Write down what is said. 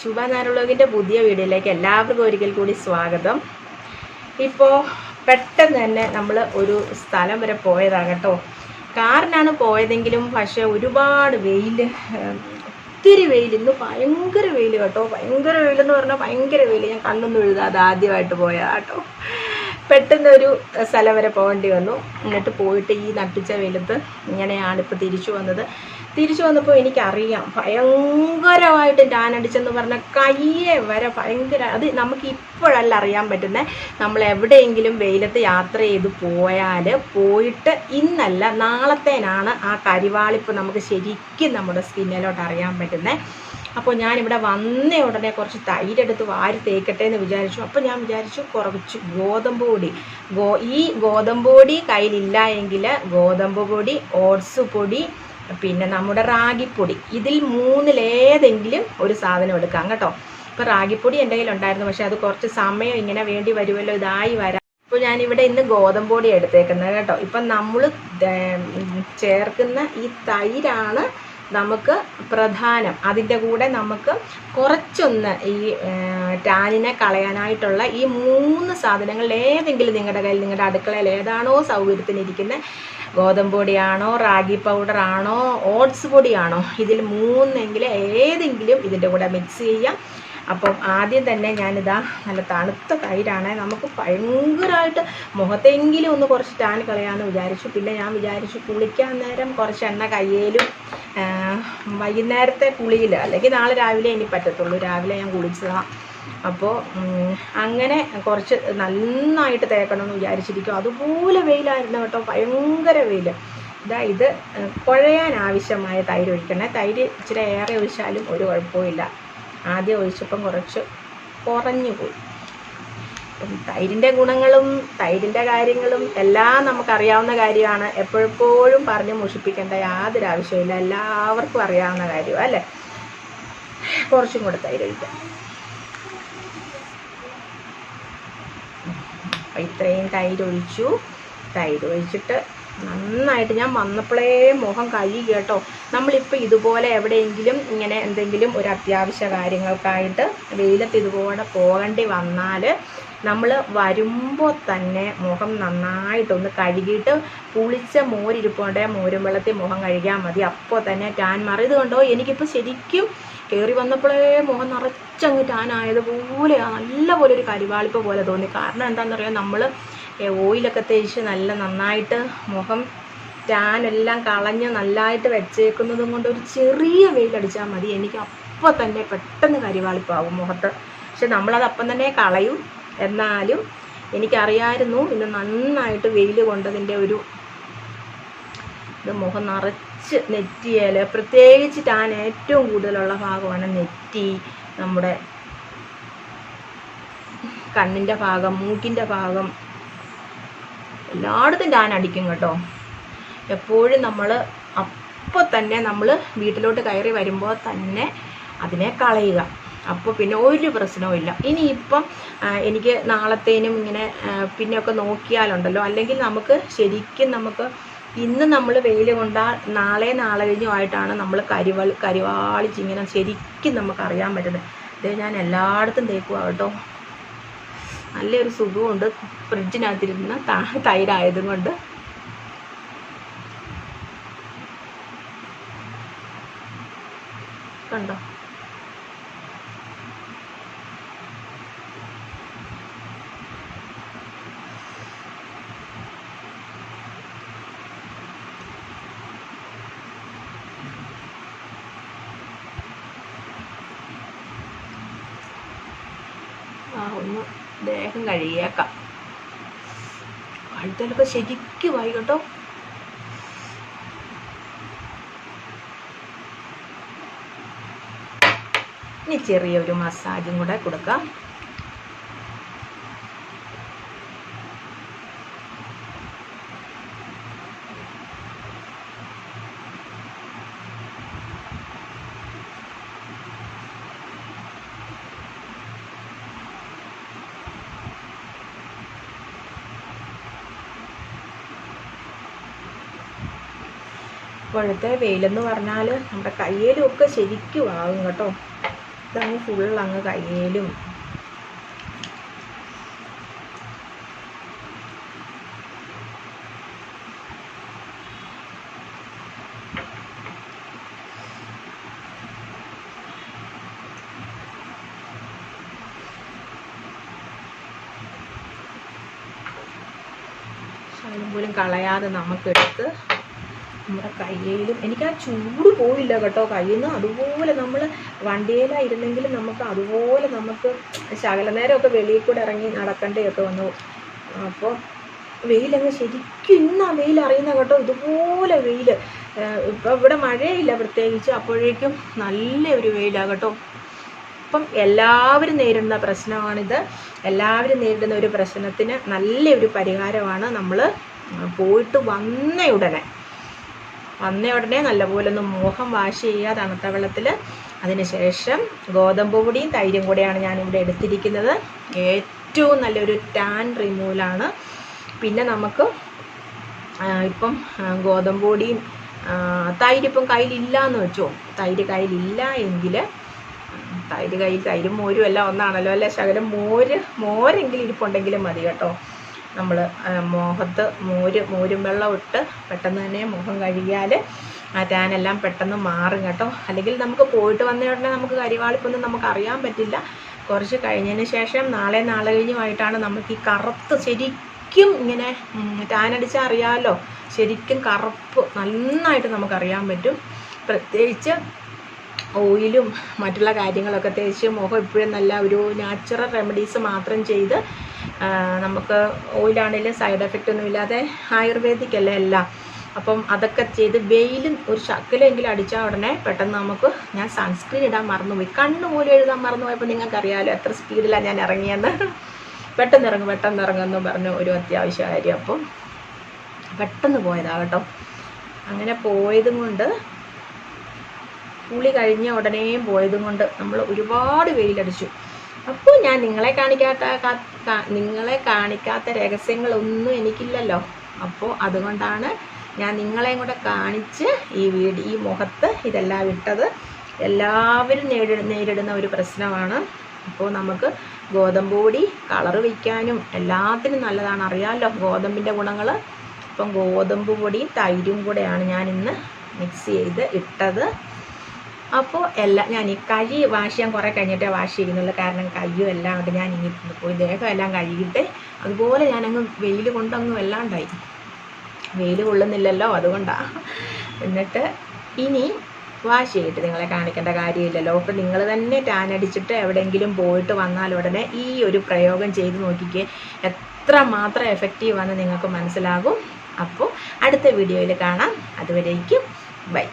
ശുഭ നാരുളകിന്റെ പുതിയ വീഡിയോയിലേക്ക് എല്ലാവർക്കും ഒരിക്കൽ കൂടി സ്വാഗതം. ഇപ്പോൾ പെട്ടെന്ന് തന്നെ നമ്മൾ ഒരു സ്ഥലം വരെ പോയതാണ് കേട്ടോ. കാറിനാണ് പോയതെങ്കിലും പക്ഷേ ഒരുപാട് വെയിൽ ഒത്തിരി വെയിൽ ഇന്ന് ഭയങ്കര വെയിൽ കേട്ടോ. ഭയങ്കര വെയിലെന്ന് പറഞ്ഞാൽ ഭയങ്കര വെയിൽ ഞാൻ കണ്ണൊന്നും എഴുതാതെ ആദ്യമായിട്ട് പോയതാണ് കേട്ടോ. പെട്ടെന്ന് ഒരു സ്ഥലം വരെ പോകേണ്ടി വന്നു. എന്നിട്ട് പോയിട്ട് ഈ നട്ടിച്ച വെയിലത്ത് ഇങ്ങനെയാണ് ഇപ്പോൾ തിരിച്ചു വന്നത്. തിരിച്ചു വന്നപ്പോൾ എനിക്കറിയാം. ഭയങ്കരമായിട്ട് ടാൻ അടിച്ചെന്ന് പറഞ്ഞ കയ്യെ വരെ ഭയങ്കര അത് നമുക്ക് ഇപ്പോഴല്ല അറിയാൻ പറ്റുന്നത് നമ്മൾ എവിടെയെങ്കിലും വെയിലത്ത് യാത്ര ചെയ്ത് പോയാൽ പോയിട്ട് ഇന്നല്ല നാളത്തേനാണ് ആ കരിവാളിപ്പ് നമുക്ക് ശരിക്കും നമ്മുടെ സ്കിന്നിലോട്ട് അറിയാൻ പറ്റുന്നത് അപ്പോൾ ഞാനിവിടെ വന്ന ഉടനെ കുറച്ച് തൈരെടുത്ത് വാരി തേക്കട്ടെ എന്ന് വിചാരിച്ചു. അപ്പോൾ ഞാൻ വിചാരിച്ചു കുറച്ച് ഗോതമ്പ് പൊടി. ഗോ ഈ ഗോതമ്പ് പൊടി കയ്യിലില്ല എങ്കിൽ ഗോതമ്പ് പൊടി ഓട്സ് പൊടി പിന്നെ നമ്മുടെ റാഗിപ്പൊടി. ഇതിൽ മൂന്നിലേതെങ്കിലും ഒരു സാധനം എടുക്കാം കേട്ടോ. ഇപ്പോൾ റാഗിപ്പൊടി എന്റെ കയ്യിലുണ്ടായിരുന്നു പക്ഷേ അത് കുറച്ച് സമയം ഇങ്ങനെ വേണ്ടി വരുമല്ലോ ഇതായി വരാം. ഇപ്പോൾ ഞാനിവിടെ ഇന്ന് ഗോതമ്പൊടി എടുത്തേക്കുന്നത് കേട്ടോ. ഇപ്പം നമ്മൾ ചേർക്കുന്ന ഈ തൈരാണ് നമുക്ക് പ്രധാനം അതിന്റെ കൂടെ നമുക്ക് കുറച്ചൊന്ന് ഈ ടാനിനെ കളയാനായിട്ടുള്ള ഈ മൂന്ന് സാധനങ്ങളിൽ ഏതെങ്കിലും നിങ്ങളുടെ കയ്യിൽ നിങ്ങളുടെ അടുക്കളയിൽ ഏതാണോ സൗകര്യത്തിനിരിക്കുന്ന ഗോതമ്പ് പൊടിയാണോ റാഗി പൗഡർ ആണോ ഓട്സ് പൊടിയാണോ ഇതിൽ മൂന്നെങ്കിലും ഏതെങ്കിലും ഇതിന്റെ കൂടെ മിക്സ് ചെയ്യാം. അപ്പം ആദ്യം തന്നെ ഞാനിതാ നല്ല തണുത്ത തൈരാണ്. നമുക്ക് ഭയങ്കരമായിട്ട് മുഖത്തെങ്കിലും ഒന്ന് കുറച്ച് ടാൻ കളയാമെന്ന് വിചാരിച്ചു. പിന്നെ ഞാൻ വിചാരിച്ചു കുളിക്കാൻ നേരം കുറച്ച് എണ്ണ കയ്യേലും വൈകുന്നേരത്തെ കുളിയിൽ അല്ലെങ്കിൽ നാളെ രാവിലെ ഇനി പറ്റത്തുള്ളൂ. രാവിലെ ഞാൻ കുളിച്ചതാണ് അപ്പോൾ അങ്ങനെ കുറച്ച് നന്നായിട്ട് തേക്കണം എന്ന് വിചാരിച്ചിരിക്കും. അതുപോലെ വെയിലായിരുന്നു കേട്ടോ ഭയങ്കര വെയിൽ ഇതാ ഇത് കുഴയാൻ ആവശ്യമായ തൈര് ഒഴിക്കണേ. തൈര് ഇച്ചിരി ഏറെ ഒഴിച്ചാലും ഒരു കുഴപ്പമില്ല ആദ്യം ഒഴിച്ചപ്പം കുറച്ച് കുറഞ്ഞു പോയി. അപ്പം തൈരിന്റെ ഗുണങ്ങളും തൈരിന്റെ കാര്യങ്ങളും എല്ലാം നമുക്കറിയാവുന്ന കാര്യമാണ്. എപ്പോഴെപ്പോഴും പറഞ്ഞ് മുഷിപ്പിക്കേണ്ട യാതൊരു ആവശ്യമില്ല എല്ലാവർക്കും അറിയാവുന്ന കാര്യമാണ് അല്ലേ? കുറച്ചും കൂടെ തൈര് ഒഴിക്കാം. ഇത്രയും തൈര് ഒഴിച്ചു. തൈര് ഒഴിച്ചിട്ട് നന്നായിട്ട് ഞാൻ വന്നപ്പോഴേ മുഖം കഴുകി കേട്ടോ. നമ്മളിപ്പോൾ ഇതുപോലെ എവിടെയെങ്കിലും ഇങ്ങനെ എന്തെങ്കിലും ഒരു അത്യാവശ്യ കാര്യങ്ങൾക്കായിട്ട് വെയിലത്ത് ഇതുപോലെ പോകേണ്ടി വന്നാൽ നമ്മൾ വരുമ്പോൾ തന്നെ മുഖം നന്നായിട്ടൊന്ന് കഴുകിയിട്ട് പുളിച്ച മോരിരിപ്പുണ്ട്. മോരും വെള്ളത്തിൽ മുഖം കഴുകിയാൽ മതി. അപ്പോൾ തന്നെ ടാൻ മാറി. ഇത് കണ്ടോ? എനിക്കിപ്പോൾ ശരിക്കും കയറി വന്നപ്പോഴേ മുഖം നിറച്ചങ്ങ് ടാൻ ആയതുപോലെ നല്ലപോലെ ഒരു കരിവാളിപ്പ് പോലെ തോന്നി. കാരണം എന്താണെന്നറിയാം നമ്മൾ ഓയിലൊക്കെ തേച്ച് നല്ല നന്നായിട്ട് മുഖം ടാൻ എല്ലാം കളഞ്ഞ് നല്ലതായിട്ട് വെച്ചേക്കുന്നതും കൊണ്ട് ഒരു ചെറിയ വെയിലടിച്ചാൽ മതി. എനിക്ക് അപ്പം തന്നെ പെട്ടെന്ന് കരിവാളിപ്പാവും മുഖത്ത്. പക്ഷെ നമ്മളത് അപ്പം തന്നെ കളയും. എന്നാലും എനിക്കറിയായിരുന്നു ഇന്ന് നന്നായിട്ട് വെയിൽ കൊണ്ടതിന്റെ ഒരു ഇത് മുഖം നിറച്ച് നെറ്റിയേൽ പ്രത്യേകിച്ച് ടാൻ ഏറ്റവും കൂടുതലുള്ള ഭാഗമാണ് നെറ്റി. നമ്മുടെ കണ്ണിന്റെ ഭാഗം മൂക്കിന്റെ ഭാഗം. എല്ലായിടത്തും ടാൻ അടിക്കും കേട്ടോ. എപ്പോഴും നമ്മൾ അപ്പോൾ തന്നെ നമ്മൾ വീട്ടിലോട്ട് കയറി വരുമ്പോൾ തന്നെ അതിനെ കളയുക. അപ്പോൾ പിന്നെ ഒരു പ്രശ്നവും ഇല്ല. ഇനിയിപ്പം എനിക്ക് നാളത്തേനും ഇങ്ങനെ പിന്നെയൊക്കെ നോക്കിയാലുണ്ടല്ലോ. അല്ലെങ്കിൽ നമുക്ക് ശരിക്കും നമുക്ക് ഇന്ന് നമ്മൾ വെയിൽ കൊണ്ടാൽ നാളെ നാളെ കഴിഞ്ഞുമായിട്ടാണ് നമ്മൾ കരിവൾ കരിവാളിച്ച് ഇങ്ങനെ ശരിക്കും നമുക്ക് അറിയാൻ പറ്റുന്നത്. ഇത് ഞാൻ എല്ലായിടത്തും തേക്കുവാ കേട്ടോ. നല്ലൊരു സുഖമുണ്ട്. ഫ്രിഡ്ജിനകത്തിരുന്ന തൈരായതും കൊണ്ട്. കണ്ടോ ആ ഒന്ന് കഴിയേക്കാം. കഴുത്തലൊക്കെ ശരിക്കും ആയി കേട്ടോ ഇനി ചെറിയൊരു മസാജും കൂടെ കൊടുക്കാം. ഇപ്പോഴത്തെ വെയിലെന്ന് പറഞ്ഞാൽ നമ്മുടെ കയ്യിലും ഒക്കെ ശരിക്കും ആകും കേട്ടോ. ഇതങ്ങ് ഫുൾ അങ്ങ് കയ്യിലും. പോലും കളയാതെ നമുക്കെടുത്ത് നമ്മുടെ കയ്യിലും. എനിക്ക് ആ ചൂട് പോയില്ല കേട്ടോ. കയ്യിൽ നിന്ന് അതുപോലെ നമ്മൾ വണ്ടിയിലായിരുന്നെങ്കിലും നമുക്ക് അതുപോലെ നമുക്ക് ശകല നേരമൊക്കെ വെളിയിൽ കൂടെ ഇറങ്ങി നടക്കേണ്ടതൊക്കെ വന്നു. അപ്പോൾ വെയിലങ്ങ് ശരിക്കും ഇന്ന് ആ വെയിൽ അറിയുന്ന കേട്ടോ. ഇതുപോലെ വെയിൽ ഇപ്പം ഇവിടെ മഴയില്ല പ്രത്യേകിച്ച്. അപ്പോഴേക്കും നല്ല ഒരു വെയിലാണ് കേട്ടോ. അപ്പം എല്ലാവരും നേരിടുന്ന പ്രശ്നമാണിത്. എല്ലാവരും നേരിടുന്ന ഒരു പ്രശ്നത്തിന് നല്ലൊരു പരിഹാരമാണ് നമ്മൾ പോയിട്ട് വന്ന ഉടനെ വന്ന ഉടനെ നല്ലപോലെ ഒന്ന് മോഹം വാഷ് ചെയ്യുക തണുത്ത വെള്ളത്തിൽ അതിനുശേഷം ഗോതമ്പ് പൊടിയും തൈരും കൂടെയാണ് ഞാനിവിടെ എടുത്തിരിക്കുന്നത്. ഏറ്റവും നല്ലൊരു ടാൻ റിമൂവലാണ് പിന്നെ നമുക്ക് ഇപ്പം ഗോതമ്പ് പൊടിയും ആ, തൈര് ഇപ്പം കയ്യിലില്ല എന്ന് വെച്ചോ. തൈര് കയ്യിലില്ല എങ്കിൽ തൈര് കയ്യിൽ തൈരും മോരും എല്ലാം ഒന്നാണല്ലോ അല്ലേ? ശകലം മോര് മോരെങ്കിലും ഇരിപ്പുണ്ടെങ്കിലും മതി കേട്ടോ. നമ്മൾ മുഖത്ത് മോര് മോരും വെള്ളം ഇട്ട് പെട്ടെന്ന് തന്നെ മുഖം കഴുകിയാൽ ആ ടാനെല്ലാം പെട്ടെന്ന് മാറും കേട്ടോ. അല്ലെങ്കിൽ നമുക്ക് പോയിട്ട് വന്ന ഉടനെ നമുക്ക് കരിവാളിപ്പൊന്നും നമുക്ക് അറിയാൻ പറ്റില്ല. കുറച്ച് കഴിഞ്ഞതിന് ശേഷം നാളെ നാളെ കഴിഞ്ഞുമായിട്ടാണ് നമുക്ക് ഈ കറുത്ത് ശരിക്കും ഇങ്ങനെ ടാൻ അടിച്ചാൽ അറിയാമല്ലോ ശരിക്കും കറുപ്പ് നന്നായിട്ട് നമുക്ക് അറിയാൻ പറ്റും. പ്രത്യേകിച്ച് ഓയിലും മറ്റുള്ള കാര്യങ്ങളൊക്കെ തേച്ച് മുഖം എപ്പോഴും നല്ല ഒരു നാച്ചുറൽ റെമഡീസ് മാത്രം ചെയ്ത് നമുക്ക് ഓയിലാണെങ്കിലും സൈഡ് എഫക്റ്റ് ഒന്നും ഇല്ലാതെ ആയുർവേദിക് അല്ലേ എല്ലാം. അപ്പം അതൊക്കെ ചെയ്ത് വെയിലും ഒരു ശക്കലെങ്കിലും അടിച്ചാൽ ഉടനെ പെട്ടെന്ന് നമുക്ക് ഞാൻ സൺസ്ക്രീൻ ഇടാൻ മറന്നുപോയി. കണ്ണ് പോലും എഴുതാൻ മറന്നുപോയപ്പോൾ നിങ്ങൾക്കറിയാമല്ലോ എത്ര സ്പീഡിലാണ് ഞാൻ ഇറങ്ങിയെന്ന്. പെട്ടെന്ന് ഇറങ്ങും പെട്ടെന്ന് ഇറങ്ങുമെന്ന് പറഞ്ഞു ഒരു അത്യാവശ്യ കാര്യം. അപ്പം പെട്ടെന്ന് പോയതാ കേട്ടോ. അങ്ങനെ പോയതും കൊണ്ട് കുളി കഴിഞ്ഞ ഉടനെയും പോയതും കൊണ്ട് നമ്മൾ ഒരുപാട് വെയിലടിച്ചു. അപ്പോൾ ഞാൻ നിങ്ങളെ കാണിക്കാത്ത നിങ്ങളെ കാണിക്കാത്ത രഹസ്യങ്ങളൊന്നും എനിക്കില്ലല്ലോ. അപ്പോൾ അതുകൊണ്ടാണ് ഞാൻ നിങ്ങളെയും കൂടെ കാണിച്ച് ഈ വീട് ഈ മുഖത്ത് ഇതെല്ലാം ഇട്ടത്. എല്ലാവരും നേരിട നേരിടുന്ന ഒരു പ്രശ്നമാണ്. അപ്പോൾ നമുക്ക് ഗോതമ്പ് പൊടി കളറ് വയ്ക്കാനും എല്ലാത്തിനും നല്ലതാണ്. അറിയാമല്ലോ ഗോതമ്പിന്റെ ഗുണങ്ങൾ അപ്പം ഗോതമ്പ് പൊടിയും തൈരും കൂടെയാണ് ഞാൻ ഇന്ന് മിക്സ് ചെയ്ത് ഇട്ടത്. അപ്പോൾ എല്ലാം ഞാൻ ഈ കൈ വാഷ് ചെയ്യാൻ കുറേ കഴിഞ്ഞിട്ടേ വാഷ് ചെയ്യുന്നുള്ളൂ കാരണം കയ്യും എല്ലാം അവിടെ ഞാൻ ഇനി പോയി. ദേഹം എല്ലാം കഴുകിയിട്ട് അതുപോലെ ഞാനങ്ങ് വെയിൽ കൊണ്ടൊന്നും വല്ലാണ്ടായി. വെയിൽ കൊള്ളുന്നില്ലല്ലോ അതുകൊണ്ടാണ് എന്നിട്ട് ഇനി വാഷ് ചെയ്തിട്ട് നിങ്ങളെ കാണിക്കേണ്ട കാര്യമില്ലല്ലോ. അപ്പോൾ നിങ്ങൾ തന്നെ ടാൻ അടിച്ചിട്ട് എവിടെയെങ്കിലും പോയിട്ട് വന്നാൽ ഉടനെ ഈ ഒരു പ്രയോഗം ചെയ്ത് നോക്കിക്കേ. എത്ര മാത്രം എഫക്റ്റീവാണെന്ന് നിങ്ങൾക്ക് മനസ്സിലാകും. അപ്പോൾ അടുത്ത വീഡിയോയിൽ കാണാം. അതുവരേക്കും ബൈ.